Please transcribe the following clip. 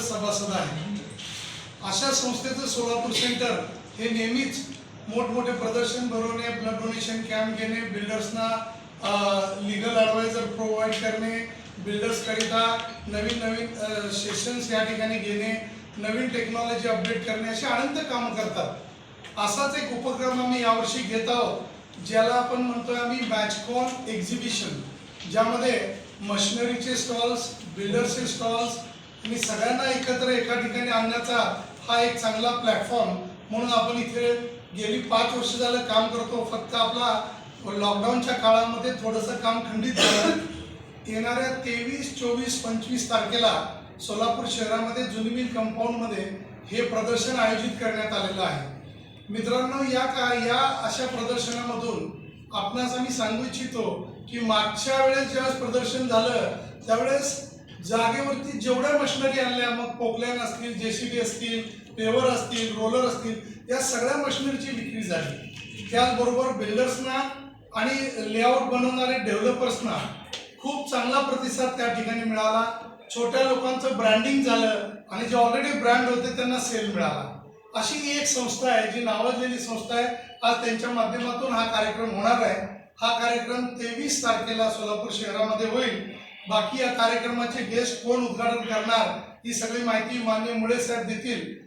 सदर सभासद आहे. अशा संस्थेचं सोलापूर सेंटर हे नेहमीच मोठमोठे प्रदर्शन भरवणे ब्लड डोनेशन कॅम्प घेणे बिल्डर्सना लिगल ॲडवायझर प्रोव्हाइड करणे बिल्डर्सकरिता नवीन नवीन सेशन्स या ठिकाणी घेणे नवीन टेक्नॉलॉजी अपडेट करणे अशी अनंत कामं करतात. असाच एक उपक्रम आम्ही यावर्षी घेत आहोत ज्याला आपण म्हणतोय आम्ही बॅचकॉन एक्झिबिशन ज्यामध्ये मशिनरीचे स्टॉल्स बिल्डर्सचे स्टॉल्स आणि सगळ्यांना एकत्र एका ठिकाणी आणण्याचा हा एक चांगला प्लॅटफॉर्म म्हणून आपण इथे गेली पाच वर्ष झालं काम करतो. फक्त आपला लॉकडाऊनच्या काळामध्ये थोडंसं काम खंडित झालं. येणाऱ्या तेवीस चोवीस पंचवीस तारखेला सोलापूर शहरामध्ये जुनी मिल कंपाऊंडमध्ये हे प्रदर्शन आयोजित करण्यात आलेलं आहे. मित्रांनो या का या अशा प्रदर्शनामधून आपणास आम्ही सांगू इच्छितो की मागच्या वेळेस ज्यावेळेस प्रदर्शन झालं त्यावेळेस जागेवरती जेवढ्या मशिनरी आणल्या मग पोकलॅन असतील जेसीबी असतील पेवर असतील रोलर असतील या सगळ्या मशिनरीची विक्री झाली. त्याचबरोबर बिल्डर्सना आणि लेआउट बनवणारे डेव्हलपर्सना खूप चांगला प्रतिसाद त्या ठिकाणी मिळाला. छोट्या लोकांचं ब्रँडिंग झालं आणि जे ऑलरेडी ब्रँड होते त्यांना सेल मिळाला. अशी ही एक संस्था आहे जी नावाजलेली संस्था आहे. आज त्यांच्या माध्यमातून हा कार्यक्रम होणार आहे. हा कार्यक्रम तेवीस तारखेला सोलापूर शहरामध्ये होईल. बाकी या कार्यक्रमाचे गेस्ट कोण उद्घाटन करणार? ही सगळी माहिती मान्य मुळे साहेब देतील.